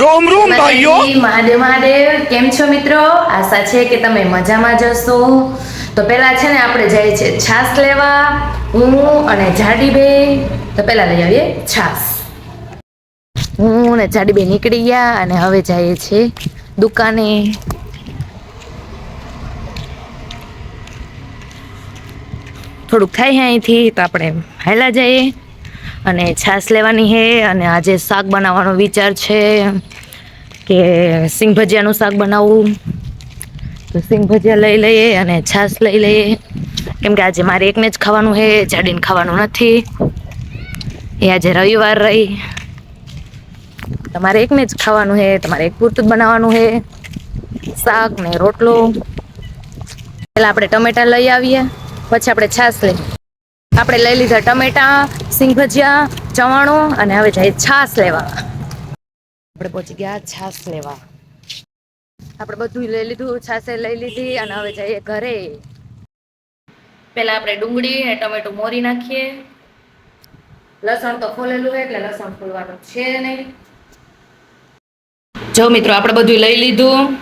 રોમ રોમ ભાઈઓ. મહાદેવ મહાદેવ કેમ છો મિત્રો? આશા છે કે તમે મજામાં જશો તો પેલા છે ને આપણે જઈએ છે છાસ લેવા. હું અને જાડીબેન. તો પહેલા લઈ આવીએ છાસ. હું અને જાડીબેન નીકળી ગયા અને હવે જઈએ છે દુકાને. થોડુંક થાય અહીંથી તો આપણે હેલા જઈએ. અને છાશ લેવાની છે અને આજે શાક બનાવવાનો વિચાર છે કે સિંગ ભજીયાનું શાક બનાવવું તો સિંગ ભજીયા લઈ લઈએ અને છાશ લઈ લઈએ. કેમ કે આજે મારે એકને જ ખાવાનું છે જાડીને ખાવાનું નથી. એ આજે રવિવાર રહી. તમારે એકને જ ખાવાનું છે તમારે એક પૂરતું જ બનાવવાનું છે શાક ને રોટલો. પહેલાં આપણે ટમેટા લઈ આવીએ, પછી આપણે છાશ લઈએ આપણે લઈ લીધા ટમેટા સિંગ ભજીયા ચવાણું અને હવે જઈએ છાશ લેવા. આપણે પહોંચી ગયા છાશ લેવા. આપણે બધું લઈ લીધું, છાશે લઈ લીધી અને હવે જઈએ ઘરે. પેલા આપણે ડુંગળી અને ટમેટું મોરી નાખીએ. લસણ તો ખોલેલું એટલે લસણ ખોલવાનું છે નહીં. જો મિત્રો, આપણે બધું લઈ લીધું.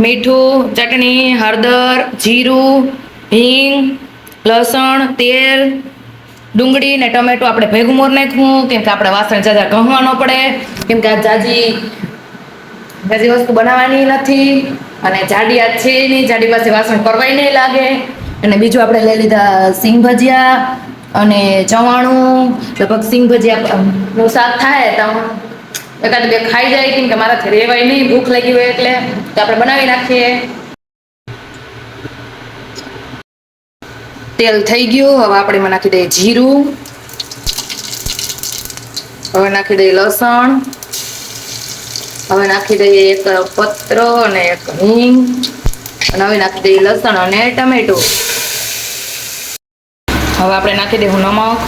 મીઠું, ચટણી, હળદર, જીરું, હિંગ લસણ, તેલ, ડુંગળી ને ટમેટું આપણે ભેગું મોર નાખવું કેમ કે આપણે વાસણ જાજા ઘણવાનો પડે. કેમ કે આ જાજી જાજી વસ્તુ બનાવવાની નથી અને જાડી આ છે નહીં, જાડી પાસે વાસણ કરવાય નહીં લાગે. અને બીજું આપણે લઈ લીધા સિંગ ભજીયા અને ચવાણું. લગભગ સિંગ ભજીયા નું શાક થાય તો એકાદ બે ખાઈ જાય, કેમ કે મારાથી રહેવાય નહીં, ભૂખ લાગી હોય એટલે. તો આપણે બનાવી નાખીએ. તેલ થઈ ગયું. હવે આપણે એમાં નાખી દઈએ જીરું. હવે નાખી દઈએ લસણ. હવે નાખી દઈએ એક પત્ર અને એક હિંગ. અને હવે નાખી દઈએ લસણ અને ટમેટું. હવે આપણે નાખી દઈશું નમક.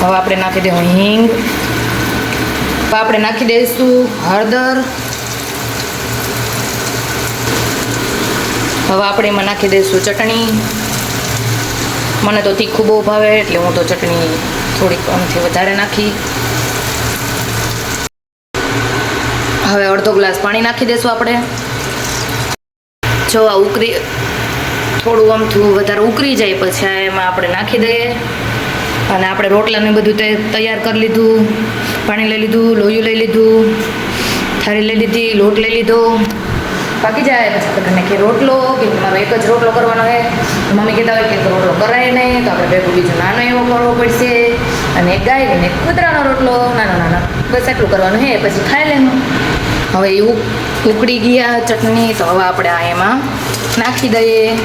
હવે આપણે નાખી દઈશું હિંગ. હવે આપણે નાખી દઈશું હળદર. હવે આપણે એમાં નાખી દઈશું ચટણી. મને તો તીખું બહુ ભાવે, એટલે હું તો ચટણી થોડીક આમથી વધારે નાખી. હવે અડધો ગ્લાસ પાણી નાખી દઈશું આપણે. જો આ ઉકરી, થોડું આમથું વધારે ઉકળી જાય પછી એમાં આપણે નાખી દઈએ. અને આપણે રોટલાને બધું તે તૈયાર કરી લીધું, પાણી લઈ લીધું, લોયું લઈ લીધું, થાળી લઈ લીધી, લોટ લઈ લીધો. પાકી જાય, પછી તમને કે રોટલો, કે મારો એક જ રોટલો કરવાનો હોય. મમ્મી કહેતા હોય કે રોટલો કરાય નહીં, તો આપણે ભેગું બીજું નાનો એવો કરવો પડશે. અને એક ગાય ને કૂતરાનો રોટલો, નાનો નાનો. બસ એટલું કરવાનું હે, પછી ખાઈ લેવું હવે એ ઉક- ઉકળી ગયા ચટણી, તો હવે આપણે આ એમાં નાખી દઈએ.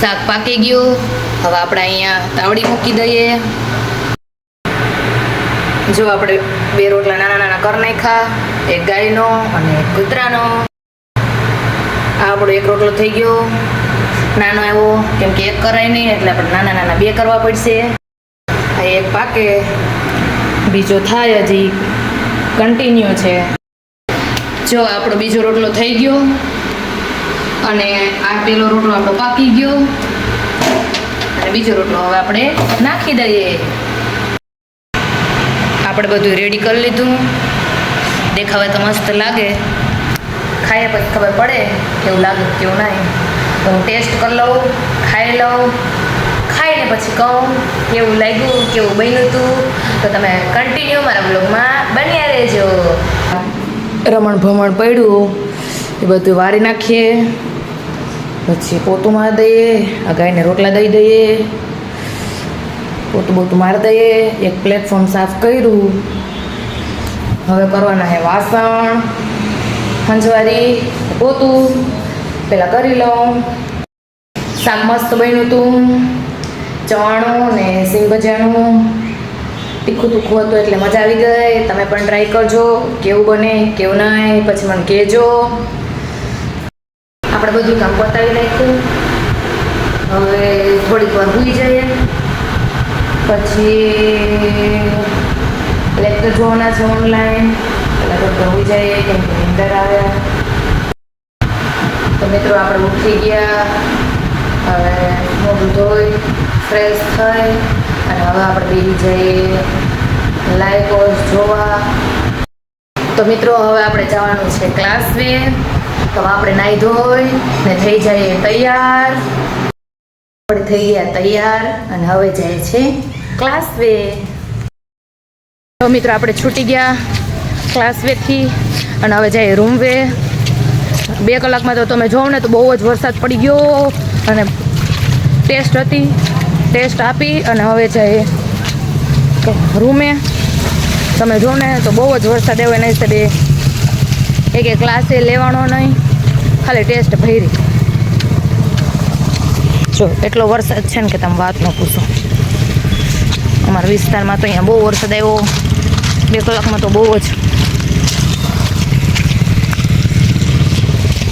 શાક પાકી ગયું. હવે આપણે અહીંયા તાવડી મૂકી દઈએ. જો આપણે બે રોટલા નાના નાના કર નાખ્યા, એક ગાયનો અને એક કૂતરાનો. આપણો એક રોટલો થઈ ગયો. નાનો એવો, કેમ કે એક કરાય નહીં, એટલે આપણે નાના નાના બે કરવા પડશે. આ એક પાકે. બીજો થાય હજી. કન્ટિન્યુ છે. જો આપણો બીજો રોટલો થઈ ગયો. અને આ પેલો રોટલો આપણો પાકી ગયો. અને બીજો રોટલો હવે આપણે નાખી દઈએ. આપણે બધું રેડી કરી લીધું. દેખાવે તો મસ્ત લાગે. ખાઈએ પછી ખબર પડે કેવું લાગે કેવું નહીં. તો હું ટેસ્ટ કરી લઉં, ખાઈ લઉં. ખાઈને પછી કહું કેવું લાગ્યું કેવું બન્યું હતું તો તમે કન્ટિન્યુ મારા બ્લોગમાં બન્યા રહેજો. રમણ ભમણ પડ્યું. એ બધું વારી નાખીએ. પછી પોતું માર દઈએ, આ ગાયને રોટલા દઈ દઈએ. પોતું બોતું મારી દઈએ એક પ્લેટફોર્મ સાફ કર્યું. હવે કરવાના હે વાસણ, હંજવારી, પોતું પહેલાં કરી લઉં. શાક મસ્ત બન્યું હતું ચવાણું ને સિંગ ભજીયાનું તીખું તીખું હતું એટલે મજા આવી ગઈ. તમે પણ ટ્રાય કરજો. કેવું બને, કેવું નહીં પછી મને કહેજો. આપણે બધું કામ પતાવી નાખ્યું. હવે થોડીક વાર ભૂલી જઈએ. પછી લેક્ચર જોવાના છે ઓનલાઈન એટલે તો ભૂલી જઈએ કેમ કે નીંદર આવ્યા તો મિત્રો આપણે ઉઠી ગયા. હવે મોઢું ધોઈ ફ્રેશ થઈ. અને હવે આપણે બેસી જઈએ. લાઈવ જોવા. તો મિત્રો હવે આપણે જવાનું છે ક્લાસ વે તો આપણે નાહી ધોઈ ને થઈ જઈએ તૈયાર. આપણે થઈ ગયા તૈયાર અને હવે જાય છે ક્લાસ વે તો મિત્રો, આપણે છૂટી ગયા ક્લાસ વેથી અને હવે જઈએ રૂમ વે બે કલાકમાં તો તમે જોવો ને તો બહુ જ વરસાદ પડી ગયો અને ટેસ્ટ હતી. ટેસ્ટ આપી અને હવે જઈએ રૂમે તમે જો ને તો બહુ જ વરસાદ આવ્યો નહીં બે એક એક ક્લાસે લેવાનો નહીં. ખાલી ટેસ્ટ ભરી. જો, એટલો વરસાદ છે ને કે તમે વાત ન પૂછો. અમારા વિસ્તારમાં તો અહીંયા બહુ વરસાદ આવ્યો. બે કલાકમાં તો બહુ જ.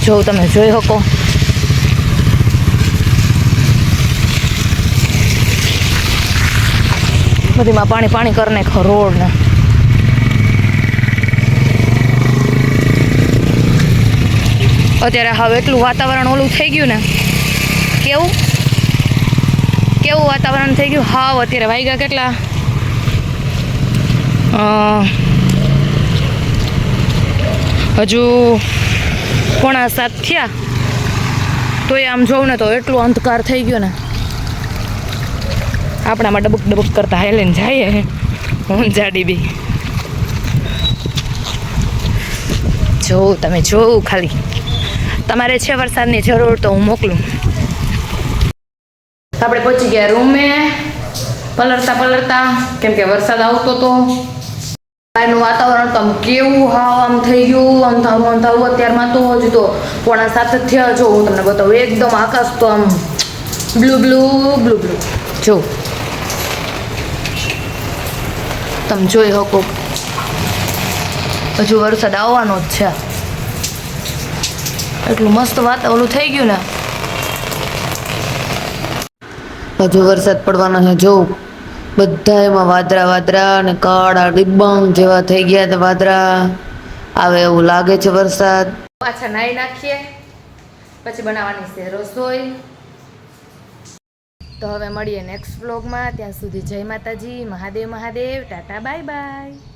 જો તમે જોઈ શકો. બધીમાં પાણી પાણી કરીને રોડ ને અત્યારે હવે એટલું વાતાવરણ ઓલું થઈ ગયું ને. કેવું? કેવું વાતાવરણ થઈ ગયું? હાવ અત્યારે વાગ્યા કેટલા? હજુ પોણા સાત થયા. તોય આમ જોઉં ને તો એટલું અંધકાર થઈ ગયો ને. આપણામાં ડબક ડબક કરતા હાલીને જાય હું જાડી બી. જોઉં, તમે જોઉં ખાલી. તમારે છે વરસાદની જરૂર તો હું મોકલું. આપણે પહોંચી ગયા રૂમે. પલળતા પલળતા કેમ કે વરસાદ આવતો તો. બહારનું વાતાવરણ તો આમ કેવું હાવ આમ થઈ ગયું, આમ થવું આમ થવું અત્યારમાં તો હજુ તો પોણા સાત થયા. જો, હું તમને બતાવું, એકદમ આકાશ તો આમ બ્લુ બ્લુ બ્લુ બ્લુ. જો. તમે જોઈ શકો. હજુ વરસાદ આવવાનો જ છે. એટલું મસ્ત વાતાવરણ થઈ ગયું ને. હજુ વરસાદ પડવાનો છે, જો. બધા એમાં વાદળા વાદરા અને કાળા ડિબ્બાંગ જેવા થઈ ગયા તે વાદળા. આવે એવું લાગે છે વરસાદ. પાછા નાઈ નાખીએ, પછી બનાવવાની છે રસોઈ. તો હવે મળીએ નેક્સ્ટ વ્લોગમાં ત્યાં સુધી જય માતાજી, Mahadev Mahadev, tata, bye bye.